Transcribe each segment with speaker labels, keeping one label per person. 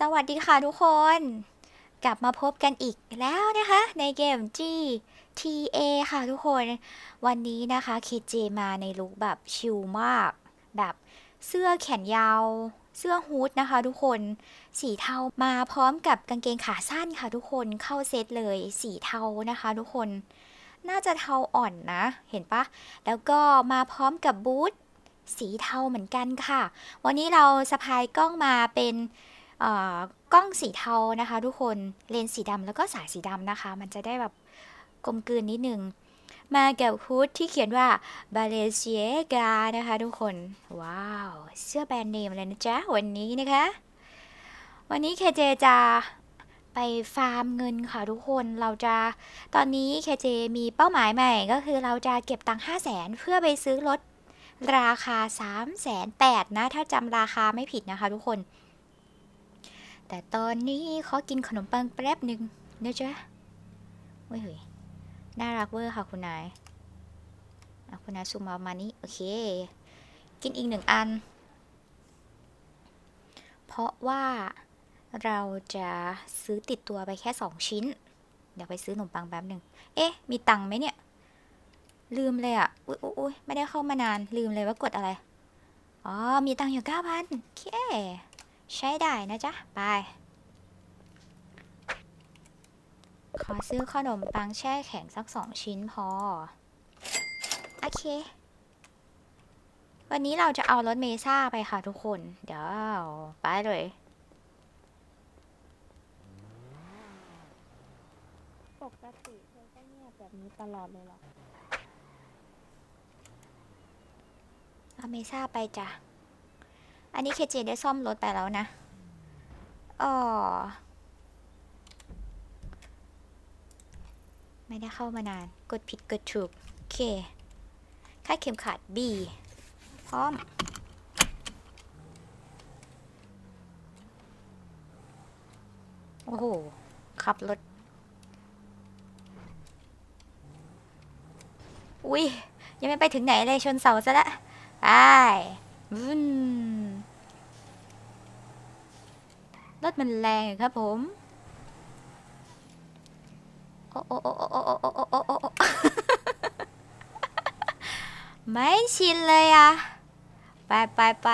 Speaker 1: สวัสดีค่ะทุกคน กลับมาพบกันอีกแล้วนะคะ ในเกม GTA ค่ะทุกคน วันนี้นะคะ KJ มาในลุคแบบชิลมาก แบบเสื้อแขนยาว เสื้อฮูดนะคะทุกคน สีเทามาพร้อมกับกางเกงขาสั้นค่ะทุกคนเข้าเซตเลยสีเทานะคะทุกคน น่าจะเทาอ่อนนะ เห็นปะ แล้วก็มาพร้อมกับบูทสีเทาเหมือนกันค่ะ วันนี้เราสะพายกล้องมาเป็น กล้องสีเทานะคะ ทุกคนเลนส์สีดำแล้วก็สายสีดำนะคะ มันจะได้แบบกลมกลืนนิดนึง มากับฮูดที่เขียนว่า b a l e n c i a g a นะคะ ทุกคน ว้าว เสื้อแบรนด์เนมเลยนะจ๊ะ วันนี้นะคะ วันนี้เคเจจะไปฟาร์มเงินค่ะทุกคนเราจะตอนนี้เคเจมีเป้าหมายใหม่ก็คือเราจะเก็บตังค์5 0 0แสนเพื่อไปซื้อรถราคา3 8 0 0 0นะ ถ้าจำราคาไม่ผิดนะคะทุกคน แต่ตอนนี้ขอกินขนมปังแป๊บหนึ่งนะจ๊ะเฮ้ยเฮ้ยน่ารักเวอร์ค่ะคุณนายคุณนายซูมมามานี้โอเค กินอีกหนึ่งอัน เพราะว่าเราจะซื้อติดตัวไปแค่2ชิ้น เดี๋ยวไปซื้อขนมปังแป๊บหนึ่ง เอ๊ะ มีตังค์ไหมเนี่ย ลืมเลยอะอุ๊ยอุ๊ยอุ๊ยไม่ได้เข้ามานาน ลืมเลยว่ากดอะไร อ๋อ มีตังค์อยู่เก้าพันโอเค ใช้ได้นะจ๊ะ ไป ขอซื้อขนมปังแช่แข็งสักสองชิ้นพอ โอเค วันนี้เราจะเอารถเมซ่าไปค่ะทุกคน เดี๋ยวไปเลย
Speaker 2: ปกติเธอก็เงียบแบบนี้ตลอดเลยเหรอ
Speaker 1: เอาเมซ่าไปจ้ะ อันนี้เคเจได้ซ่อมรถไปแล้วนะอ๋อไม่ได้เข้ามานาน กดผิดกดถูก โอเคค่าเข็มขัด B พร้อม โอ้โห ขับรถ อุ้ยยังไม่ไปถึงไหนเลยชนเสาซะละไปวุ้น รถมันแรงครับผมโอ้โอ้โอ้โอ้โอ้โอ้โอ้โอ้โอ้ไม่ชินเลยอะไปไปไป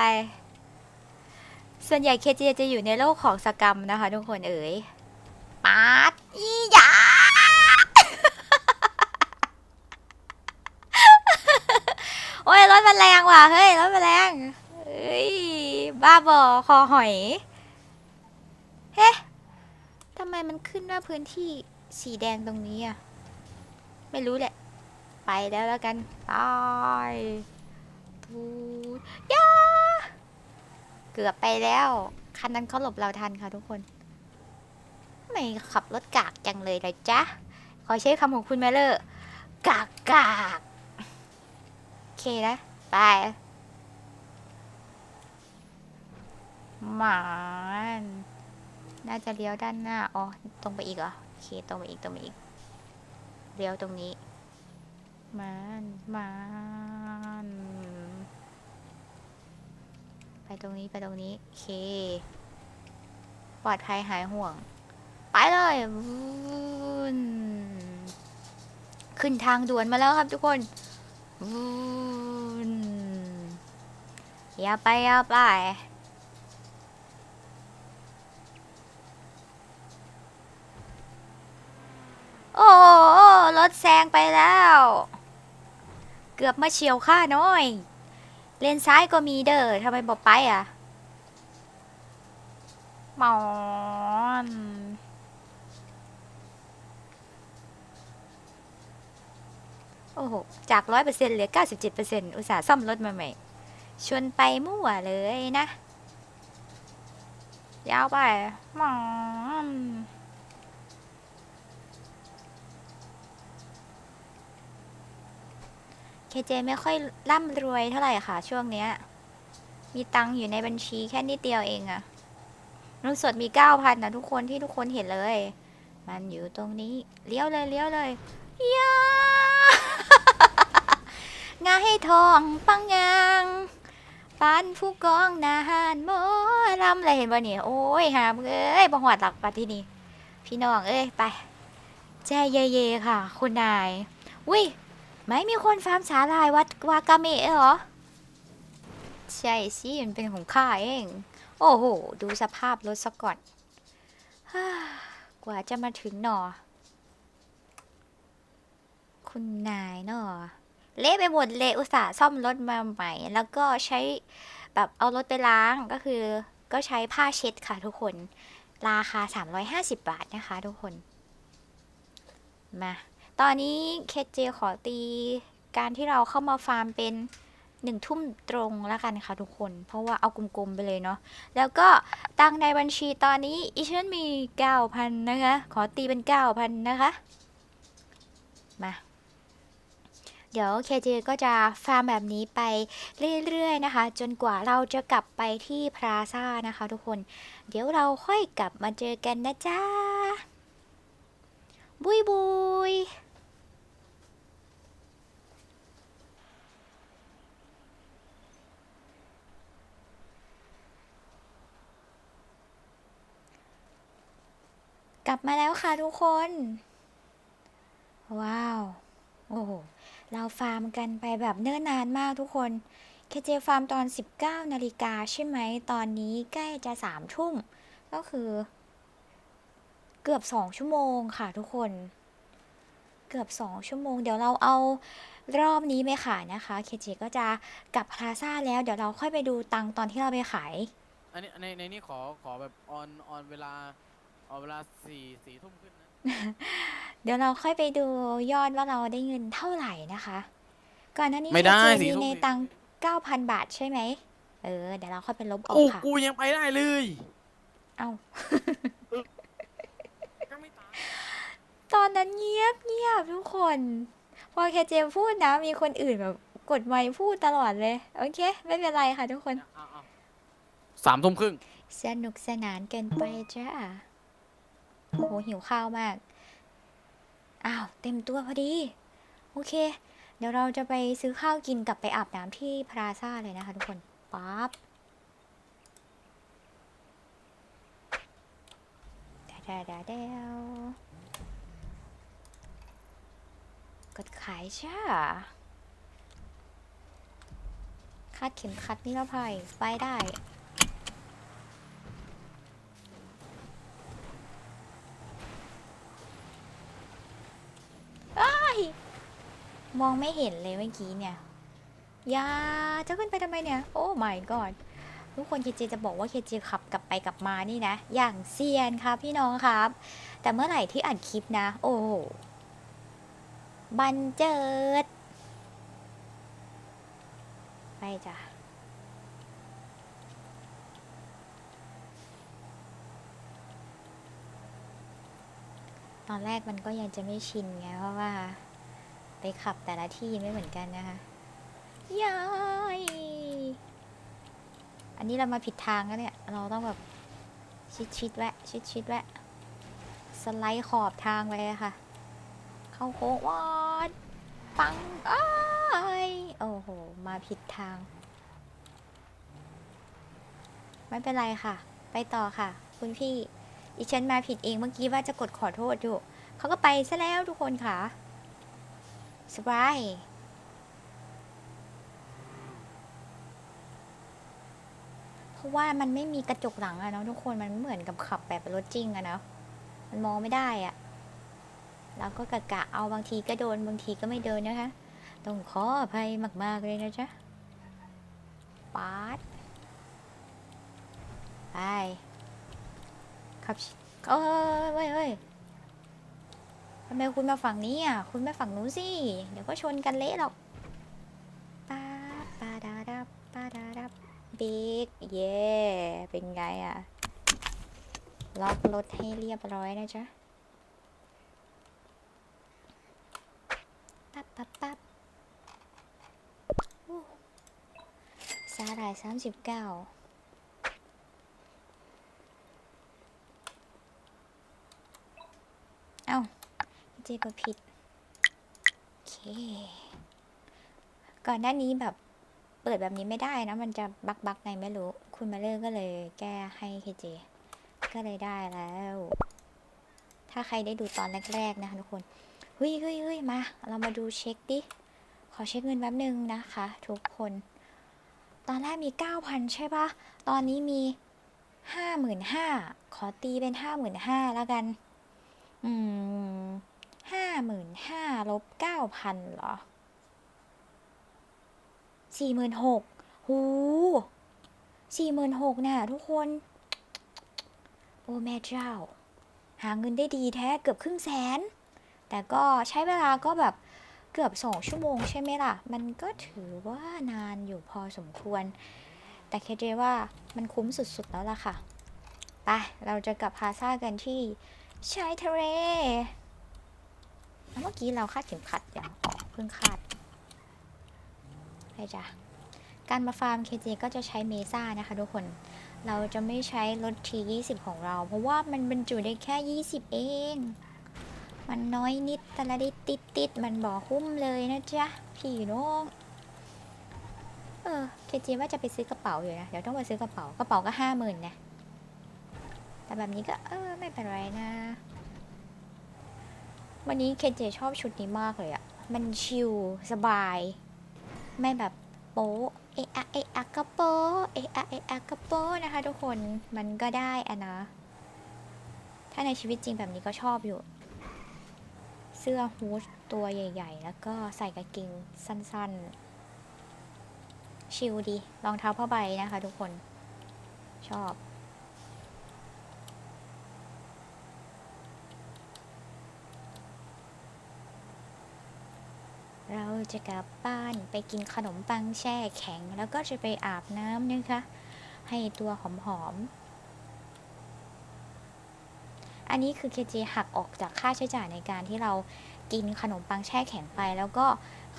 Speaker 1: ส่วนใหญ่เคจจะอยู่ในโลกของสกรรมนะคะทุกคนเอ๋ยปาดอีหยาโอ้ยรถมันแรงว่ะเฮ้ยรถมันแรงเฮ้ยบ้าบอคอหอย เฮ้ทำไมมันขึ้นว่าพื้นที่สีแดงตรงนี้อะ ไม่รู้แหละ ไปแล้วแล้วกันไปทูดยาเกือบไปแล้ว คันนั้นเขาหลบเราทันค่ะทุกคน ไม่ขับรถกากจังเลยเลยจ๊ะ ขอใช้คำของคุณแมเลอร์กากกากโอเคนะ ไปมาน น่าจะเลี้ยวด้านหน้า อ๋อ ตรงไปอีกเหรอ โอเค ตรงไปอีก ตรงไปอีก เลี้ยวตรงนี้ มันมันไปตรงนี้ ไปตรงนี้ โอเค ปลอดภัยหายห่วง ไปเลยวูนขึ้นทางด่วนมาแล้วครับทุกคนวูนอย่าไปอย่าไป โอ้โอ้ รถแซงไปแล้ว เกือบมาเฉียวข้าน้อย เลนซ้ายก็มีเด้อทำไมบอกไปอะมอนโอ้โห จากร้อยเปอร์เซ็นต์เหลือเก้าสิบเจ็ดเปอร์เซ็นต์อุตส่าห์ซ่อมรถมาใหม่ ชวนไปมั่วเลยนะ ยาวไปมอน เคเจไม่ค่อยร่ำรวยเท่าไหร่ค่ะ ช่วงเนี้ย มีตังค์อยู่ในบัญชีแค่นิดเดียวเองอะเงินสดมีเก้าพันนะทุกคนที่ทุกคนเห็นเลย มันอยู่ตรงนี้ เลี้ยวเลยเลี้ยวเลยยางาให้ทองปังยังปานผู้กองนาหารโมรำอะไรเห็นบ่เนี่ยโอ้ยหามเอ้ยบ่หอดหลักปะที่นี่พี่น้องเอ้ยไปแจเยเยค่ะ คุณนายอุ้ย ไม่มีคนฟาร์มสาลายวัดวากาเมะเหรอ ใช่สิมันเป็นของข้าเอง โอ้โห ดูสภาพรถซะก่อนกว่าจะมาถึงหนอ คุณนายเนอเละไปหมดเลยอุตส่าห์ซ่อมรถมาใหม่ แล้วก็ใช้แบบเอารถไปล้างก็คือ ก็ใช้ผ้าเช็ดค่ะทุกคน ราคา 350 บาทนะคะทุกคน มา ตอนนี้เคเจขอตีการที่เราเข้ามาฟาร์มเป็นหนึ่งทุ่มตรงแล้วกันค่ะทุกคน เพราะว่าเอากลมๆไปเลยเนาะแล้วก็ตังในบัญชีตอนนี้อีฉันมี 9,000 นะคะ ขอตีเป็น 9,000 นะคะ มา เดี๋ยวเคเจก็จะฟาร์มแบบนี้ไปเรื่อยๆนะคะ จนกว่าเราจะกลับไปที่พลาซ่านะคะทุกคน เดี๋ยวเราค่อยกลับมาเจอกันนะจ๊ะ บุยบุย ลับมาแล้วค่ะทุกคน ว้าว โอ้โห เราฟาร์มกันไปแบบเนิ่นนานมากทุกคนเคเจฟาร์มตอน 19นาฬิกาใช่ไหม ตอนนี้ใกล้จะ3ทุ่ม ก็คือ เกือบ2ชั่วโมงค่ะทุกคน เกือบ2ชั่วโมง เดี๋ยวเราเอารอบนี้ไปขายนะคะเคเจก็จะกลับพลาซ่าแล้วเดี๋ยวเราค่อยไปดูตังตอนที่เราไปขาย
Speaker 3: อันนี้ในในนี้ขอขอแบบออนออนเวลา ออนเวลาสี่สี่ทุ่มขึ้นนะ
Speaker 1: เดี๋ยวเราค่อยไปดูยอดว่าเราได้เงินเท่าไหร่นะคะ ก่อนหน้านี้
Speaker 3: ไม่ได้
Speaker 1: เคเจ
Speaker 3: สี่
Speaker 1: มี
Speaker 3: ทุ่ม
Speaker 1: ในตัง9,000บาทใช่ไหม เออ เดี๋ยวเราค่อยไปลบออ
Speaker 3: โอ้
Speaker 1: กค่ะ
Speaker 3: กูยังไปได้เลย
Speaker 1: เอา
Speaker 3: ยังไม่ตาย
Speaker 1: ตอนนั้นเงียบเงียบทุกคน พอแคเจมพูดนะ มีคนอื่นแบบกดไมค์พูดตลอดเลย โอเค ไม่เป็นไรค่ะทุกคน
Speaker 3: เอาเอาสามทุ่มครึ่ง
Speaker 1: สนุกสนานเกินไปจ้า โหหิวข้าวมาก อ้าว เต็มตัวพอดี โอเค เดี๋ยวเราจะไปซื้อข้าวกินกลับไปอาบน้ำที่พลาซ่าเลยนะคะทุกคนปั๊บดาดาดาเดวกดขายจ้าคาดเข็มขัดนิรภัยไปได้ มองไม่เห็นเลยเมื่อกี้เนี่ยยาจะขึ้นไปทำไมเนี่ย โอ้ my god ทุกคนเคเจจะบอกว่าเคเจขับกลับไปกลับมานี่นะ อย่างเซียนครับพี่น้องครับ แต่เมื่อไหร่ที่อัดคลิปนะ โอ้โหบันเจิด ไปจ้ะตอนแรกมันก็ยังจะไม่ชินไงเพราะว่า ไปขับแต่ละที่ไม่เหมือนกันนะคะยายอันนี้เรามาผิดทางแล้วเนี่ย เราต้องแบบชิดชิดแวะชิดชิดแวะสไลด์ขอบทางไปค่ะ เข้าโค้งวอดปังอ้ายโอ้โห มาผิดทาง ไม่เป็นไรค่ะ ไปต่อค่ะ คุณพี่ อีฉันมาผิดเองเมื่อกี้ว่าจะกดขอโทษอยู่ เขาก็ไปซะแล้วทุกคนค่ะ สบายเพราะว่ามันไม่มีกระจกหลังอะเนาะทุกคนมันเหมือนกับขับแบบรถจริงอะเนาะมันมองไม่ได้อะเราก็กะกะเอาบางทีก็โดนบางทีก็ไม่โดนนะคะต้องขออภัยมาก ๆ เลยนะจ๊ะปาดไปขับชิเอ้ยเว้ยเว้ย ทำไมคุณมาฝั่งนี้อะ คุณมาฝั่งนู้นสิ เดี๋ยวก็ชนกันเละหรอกปาปาดาดับปาดาดับบิ๊กเย่เป็นไงอะ ล็อกรถให้เรียบร้อยนะจ๊ะ ปั๊บปั๊บปั๊บอู้สาหร่ายสามสิบเก้า เอ้า เจก็ผิดโอเค ก่อนหน้านี้แบบเปิดแบบนี้ไม่ได้นะ มันจะบักบักไงไม่รู้คุคุณมาเลอร์ก็เลยแก้ให้เคเจก็เลยได้แล้ว ถ้าใครได้ดูตอนแรกๆนะคะทุกคนเฮ้ยเฮ้ยเฮ้ยมา เรามาดูเช็คดิ ขอเช็คเงินแป๊บนึงนะคะ ทุกคน ตอนแรกมี 9,000 ใช่ปะตอนนี้มี 55,000 ขอตีเป็น 55,000แล้วกัน อืม 55,000ลบ9,000เหรอ46,000หู46,000น่ะทุกคน โอ้แม่เจ้า หาเงินได้ดีแท้เกือบครึ่งแสน แต่ก็ใช้เวลาก็แบบเกือบสองชั่วโมงใช่ไหมล่ะ มันก็ถือว่านานอยู่พอสมควร แต่เคเจว่ามันคุ้มสุดๆแล้วล่ะค่ะ ไป เราจะกลับพาซ่ากันที่ชายทะเล เมื่อกี้เราคาดเข็มขัดอย่างอ๋อเพิ่งคาดไปจ้ะการมาฟาร์มเคจก็จะใช้เมซ่านะคะทุกคน เราจะไม่ใช้รถที20 ของเรา เพราะว่ามันบรรจุได้แค่ 20 เอง มันน้อยนิดแต่ละได้ติดติดมันบ่อคุ้มเลยนะจ๊ะ พี่น้องเออเคจีว่าจะไปซื้อกระเป๋าอยู่นะ เดี๋ยวต้องไปซื้อกระเป๋ากระเป๋าก็ห้าหมื่นนะ แต่แบบนี้ก็เออไม่เป็นไรนะ วันนี้เคนเจชอบชุดนี้มากเลยอะมันชิลสบาย ไม่แบบโป๊ะเอะอะเอะอะกระโปเอะอะเอะอะกระโปนะคะทุกคนมันก็ได้อะนะ ถ้าในชีวิตจริงแบบนี้ก็ชอบอยู่ เสื้อฮูดตัวใหญ่ ๆ แล้วก็ใส่กางเกงสั้นๆ ชิลดีรองเท้าผ้าใบนะคะทุกคนชอบ เรา จะกลับบ้านไปกินขนมปังแช่แข็ง แล้วก็จะไปอาบน้ำนะคะ ให้ตัวหอมๆ อันนี้คือเคจหักออกจากค่าใช้จ่ายในการที่เรากินขนมปังแช่แข็งไป แล้วก็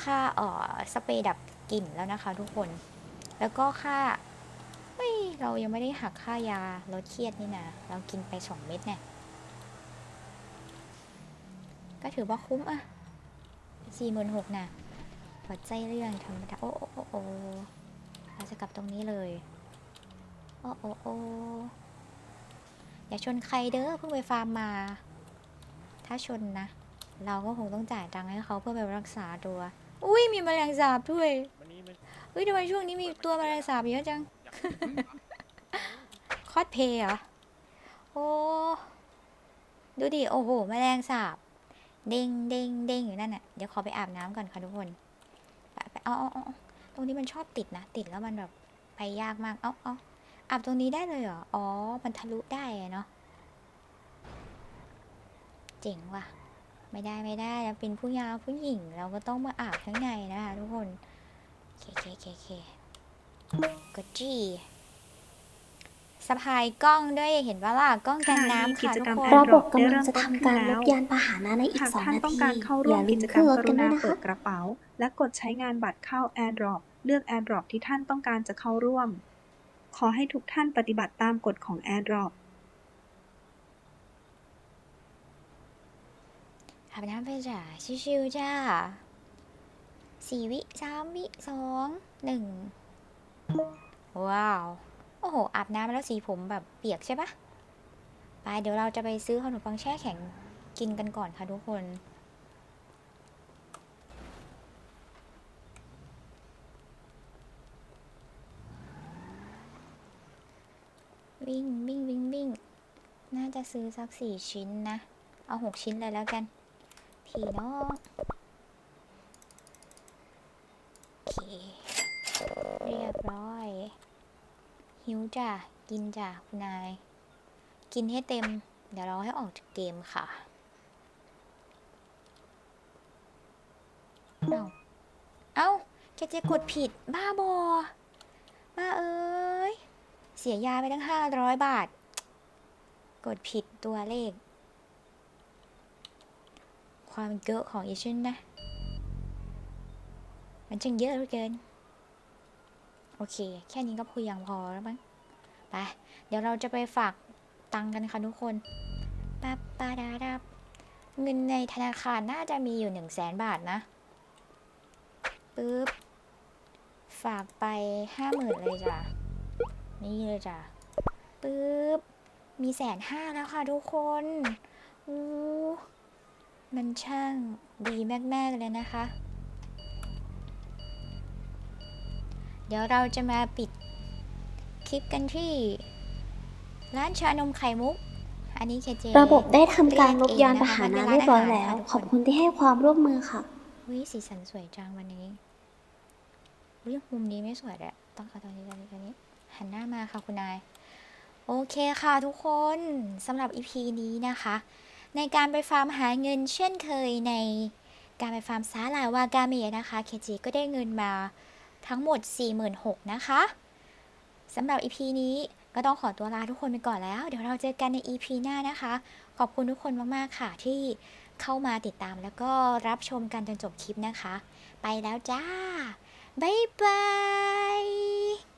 Speaker 1: ค่าเอ่อสเปรย์ดับกลิ่นแล้วนะคะ ทุกคน แล้วก็ค่าเฮ้ยเรายังไม่ได้หักค่ายาลดเครียดนี่นะเรากินไปสองเม็ดเนี่ย ก็ถือว่าคุ้มอะสี่หมื่นหกน่ะ หัวใจเรื่องธรรมดาโอ้โอ้โอ้โอ้เราจะกลับตรงนี้เลย โอ้โอ้โอ้อย่าชนใครเด้อเพิ่งไปฟาร์มมา ถ้าชนนะ เราก็คงต้องจ่ายตังค์ให้เขาเพื่อไปรักษาตัว อุ้ยมีแมลงสาบด้วยเฮ้ยทำไมช่วงนี้มีตัวแมลงสาบเยอะจัง คอสเพย์เหรอ โอ้ดูดิ โอ้โห แมลงสาบ เด้งเด้งเด้งอยู่นั่นน่ะ เดี๋ยวขอไปอาบน้ำก่อนค่ะทุกคน เอาเอาเอาตรงนี้มันชอบติดนะ ติดแล้วมันแบบไปยากมาก เอาเอาอาบตรงนี้ได้เลยเหรอ อ๋อ มันทะลุได้เนาะ เจ๋งว่ะ ไม่ได้ไม่ได้เราเป็นผู้ยาวผู้หญิง เราก็ต้องมาอาบข้างในนะคะทุกคน เคเคเคเคกดจี้ สะพายกล้องด้วยเห็นว่าล่ะกล้องกันน้ำค่ะทุกคน
Speaker 4: ระบบกำลังจะทำการลดยานพาหนะในอีก
Speaker 5: หาก
Speaker 4: สอง
Speaker 5: ท่าน
Speaker 4: นา
Speaker 5: ต้อง
Speaker 4: ที
Speaker 5: การเข้า
Speaker 4: อ
Speaker 5: ร่วม
Speaker 4: ย่าลื
Speaker 5: กิ
Speaker 4: ม
Speaker 5: จกร
Speaker 4: ขึ้
Speaker 5: ร
Speaker 4: น
Speaker 5: ม
Speaker 4: รถ
Speaker 5: ก
Speaker 4: กัน
Speaker 5: รุ
Speaker 4: ด้วย
Speaker 5: ณา
Speaker 4: นะคะ
Speaker 5: เปิดกระเป๋า และกดใช้งานบัตรเข้า AirDrop เลือก AirDrop ที่ท่านต้องการจะเข้าร่วม ขอให้ทุกท่านปฏิบัติตามกฎของ AirDrop
Speaker 1: อาบน้ำไปจ้ะชิวๆจ้าสี่วิสามวิสองหนึ่งว้าว โอ้โห อาบน้ำแล้วสีผมแบบเปียกใช่ปะไปเดี๋ยวเราจะไปซื้อขนมปังแช่แข็งกินกันก่อนค่ะทุกคนวิ่งวิ่งวิ่งวิ่ง น่าจะซื้อสักสี่ชิ้นนะ เอาหกชิ้นเลยแล้วกัน พี่น้องโอเค เรียบร้อย หิวจ้ะ กินจ้ะ คุณนาย กินให้เต็ม เดี๋ยวเราให้ออกจากเกมค่ะเอ้าเอ้าแกจะกดผิด บ้าบอบ้าเอ้ย เสียยาไปตั้งห้าร้อยบาท กดผิดตัวเลข ความเยอะของอีฉันนะ มันช่างเยอะเหลือเกิน โอเค แค่นี้ก็เพียงพอแล้วมั้งไปเดี๋ยวเราจะไปฝากตังกันค่ะทุกคนปั๊บปาดาดับเงินในธนาคารน่าจะมีอยู่หนึ่งแสนบาทนะปึ๊บฝากไปห้าหมื่นเลยจ้ะนี่เลยจ้ะปึ๊บมีแสนห้าแล้วค่ะทุกคนอู้มันช่างดีมาก ๆ เลยนะคะ เดี๋ยวเราจะมาปิดคลิปกันที่ ร้านชานมไข่มุก อันนี้เคเจ
Speaker 4: ระบบได้ทำการลบยานพาหนะเรียบร้อยแล้ว ขอบคุณที่ให้ความร่วมมือค่ะ
Speaker 1: วิสีสันสวยจังวันนี้วิมุมนี้ไม่สวยแหละต้องค่ะตอนนี้ตอนนี้ตอนนี้ หันหน้ามาค่ะคุณนาย โอเคค่ะทุกคนสำหรับ EP นี้นะคะ ในการไปฟาร์มหาเงินเช่นเคยในการไปฟาร์มซาลาวากาเมะนะคะ เคจิก็ได้เงินมา ทั้งหมด 46,000นะคะสำหรับ EP นี้ก็ต้องขอตัวลาทุกคนไปก่อนแล้ว เดี๋ยวเราเจอกันใน EP หน้านะคะ ขอบคุณทุกคนมาก ๆ ค่ะที่เข้ามาติดตามแล้วก็รับชมกันจนจบคลิปนะคะ ไปแล้วจ้า บ๊ายบาย